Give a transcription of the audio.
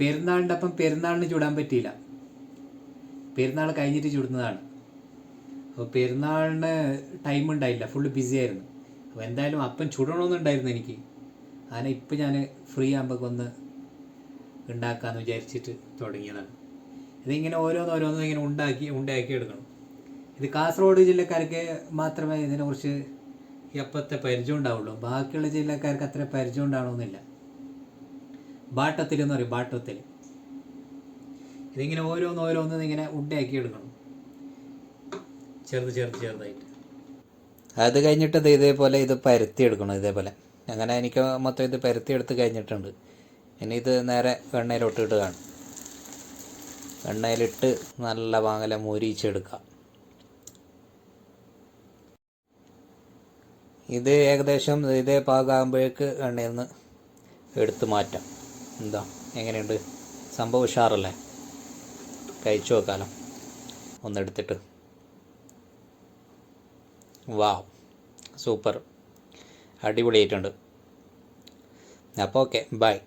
പെരുന്നാളിന്റെ അപ്പം പെരുന്നാളിന് ചൂടാൻ പറ്റിയില്ല. പെരുന്നാൾ കഴിഞ്ഞിട്ട് ചുടുന്നതാണ്. അപ്പോൾ പെരുന്നാളിന് ടൈം ഉണ്ടായില്ല. ഫുള്ള് ബിസി ആയിരുന്നു. അപ്പോൾ എന്തായാലും അപ്പം ചുടണമെന്നുണ്ടായിരുന്നു എനിക്ക്. അങ്ങനെ ഇപ്പം ഞാൻ ഫ്രീ ആകുമ്പോൾ ഒന്ന് ഉണ്ടാക്കാമെന്ന് വിചാരിച്ചിട്ട് തുടങ്ങിയതാണ്. ഇതിങ്ങനെ ഓരോന്ന് ഓരോന്നും ഇങ്ങനെ ഉണ്ടാക്കി ഉണ്ടാക്കി എടുക്കണം. ഇത് കാസർഗോഡ് ജില്ലക്കാർക്ക് മാത്രമേ ഇതിനെക്കുറിച്ച് ഈ അപ്പത്തെ പരിചയം ഉണ്ടാവുള്ളൂ. ബാക്കിയുള്ള ജില്ലക്കാർക്ക് അത്ര പരിചയം ഉണ്ടാവണമെന്നില്ല. ബാട്ടത്തിൽ എന്ന് പറയും ബാട്ടത്തിൽ. ഇതിങ്ങനെ ഓരോന്ന് ഓരോന്ന് ഇങ്ങനെ ഉണ്ടാക്കി എടുക്കണം. ചെറുത് ചെറുത് ചെറുതായിട്ട്. അത് കഴിഞ്ഞിട്ട് ഇത് ഇതേപോലെ ഇത് പരത്തി എടുക്കണം ഇതേപോലെ. അങ്ങനെ എനിക്ക് മൊത്തം ഇത് പരത്തി എടുത്ത് കഴിഞ്ഞിട്ടുണ്ട്. ഇനി ഇത് നേരെ എണ്ണയിലോട്ട് ഇടുകയാണ്. എണ്ണയിലിട്ട് നല്ല വാങ്ങല മുരിച്ചെടുക്കാം ഇത് ഏകദേശം ഇതേ പാകമാകുമ്പോഴേക്ക് എണ്ണയിൽ നിന്ന് എടുത്ത് മാറ്റാം. എന്താ? എങ്ങനെയുണ്ട്? സംഭവം ഉഷാറല്ലേ? കഴിച്ചു നോക്കാലോ. ഒന്നെടുത്തിട്ട്. വാവ്. സൂപ്പർ. അടിപൊളിയായിട്ടുണ്ട്. അപ്പോൾ ഓക്കെ ബൈ.